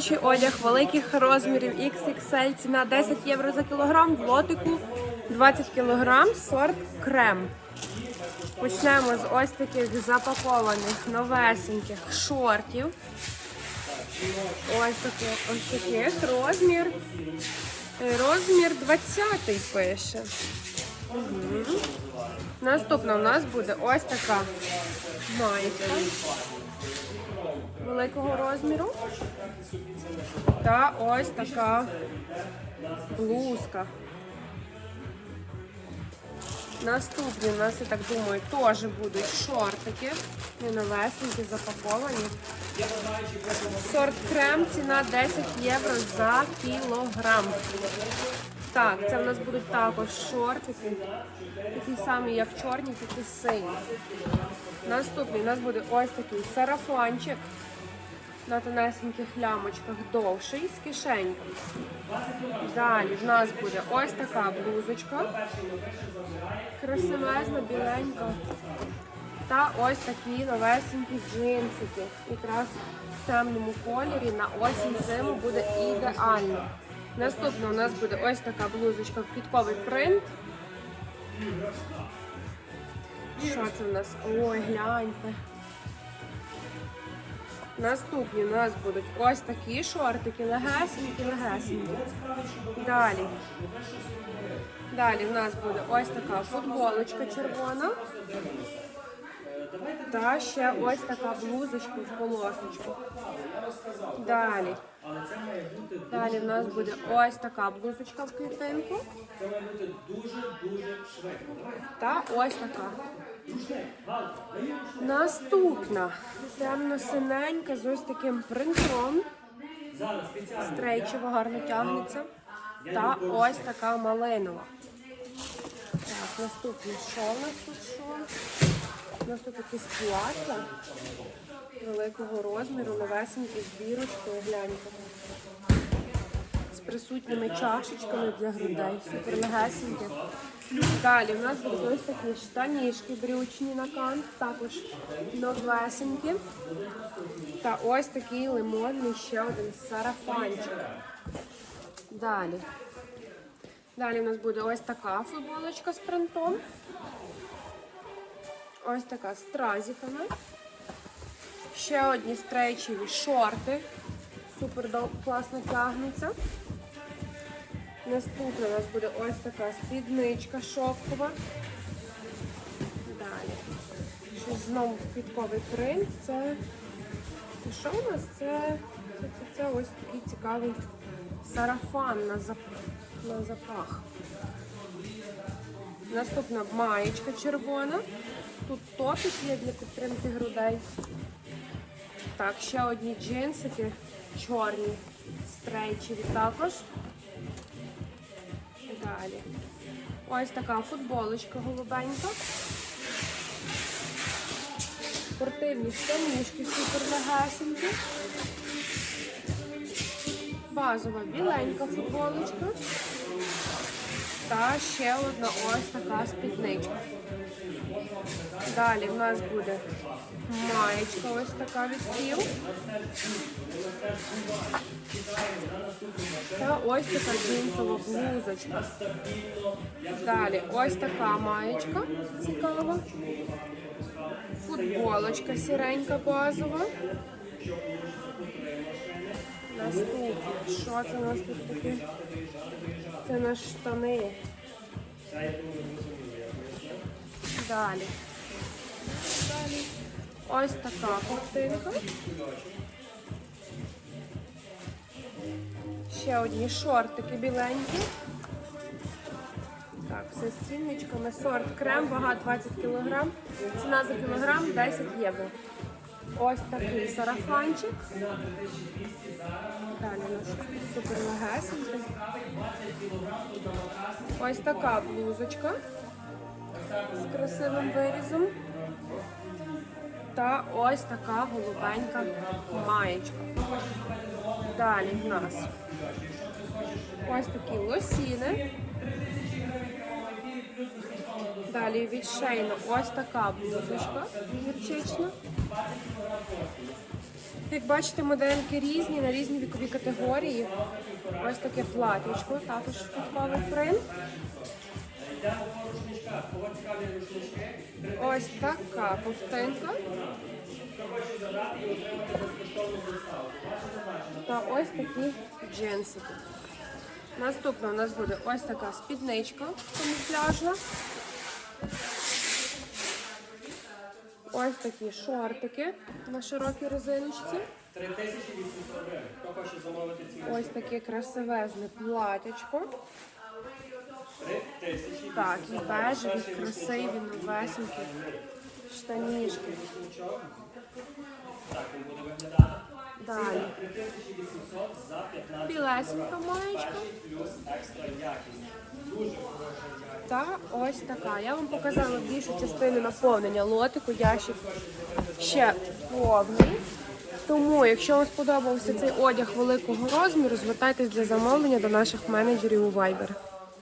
Ще Одяг великих розмірів XXL, ціна 10 євро за кілограм, в лотику 20 кілограм, сорт крем. Почнемо з ось таких запакованих новесеньких шортів. Ось таких, ось таких розмір. Розмір 20 пише. Мгм. Наступна у нас буде ось така майка великого розміру. Та ось така блузка. Наступні у нас, я так думаю, теж будуть шортики. Не новесенькі, запаковані. Сорт крем, ціна 10 євро за кілограм. Так, це в нас будуть також шортики. Такі самі, як чорні, такі сині. Наступний у нас буде ось такий сарафанчик на тонесеньких лямочках довший з кишеньками. Далі в нас буде ось така блузочка. Красивезна, біленька. Та ось такі новесенькі джинсики. Якраз в темному кольорі на осінь зиму буде ідеально. Наступна у нас буде ось така блузочка в квітковий принт. Що це в нас? Ой, гляньте. Наступні у нас будуть ось такі шортики, легесенькі, легесенькі. Далі. Далі в нас буде ось така футболочка червона. Та ще ось така блузочка в полосочку. Далі. Далі в нас буде ось така блузочка в клітинку. Та ось така. Наступна темно-синенька з ось таким принтом. Стрейчево гарно тягнеться. Та ось така малинова. Так, наступне, що у нас тут що? У нас тут якісь плаття великого розміру, новесенькі з бірочкою, гляньте. Присутніми чашечками для грудей. Супер легесенькі. Далі в нас будуть ось такі штанішки брючні на кант, також новесенькі. Та ось такий лимонний ще один сарафанчик. Далі. Далі в нас буде ось така футболочка з принтом. Ось така з тразиками. Ще одні стрейчеві шорти. Супер класно тягнуться. Наступна у нас буде ось така спідничка шовкова. Далі. Щось знову квітковий принт. Це, це що у нас? Це, це, це, це ось такий цікавий сарафан на, зап, на запах. Наступна маєчка червона. Тут топік є для підтримки грудей. Так, ще одні джинсики чорні, стрейчеві також. Далі. Ось така футболочка голубенька. Спортивні штанішки супер легесенькі. Базова біленька футболочка. Та ще одна ось така спідничка. Далі в нас буде маєчка ось така від Кіл. Та ось така джинсова блузочка. Далі ось така маєчка цікава. Футболочка сіренька базова. Наступне. Що це у нас тут таке? Це на штани. Далі. Ось така ковтинка. Ще одні шортики біленькі. Так, все з цінничками. Сорт крем, вага 20 кг. Ціна за кілограм 10 євро. Ось такий сарафанчик. Далі у нас супер легесенький. Ось така блузочка з красивим вирізом. Та ось така голубенька маєчка. Далі в нас ось такі лосіни. Далі від Шейна ось така блузочка гірчична. Як бачите, модельки різні на різні вікові категорії. Ось таке платічко, також квітковий принт. Ось така ковтинка. Та ось такі джинсики. Наступна у нас буде ось така спідничка камуфляжна. Ось такі шортики на широкій резиночці. 3800 гривень. Хто хоче замовити ці Ось таке красивезне платячко. 3000 Так, і бежеві, красиві, новесенькі виглядати. Далі. 3800 за 15 Білесенька маєчка. Та ось така. Я вам показала більшу частину наповнення лотику. Ящик ще повний. Тому, якщо вам сподобався цей одяг великого розміру, звертайтесь для замовлення до наших менеджерів у Viber.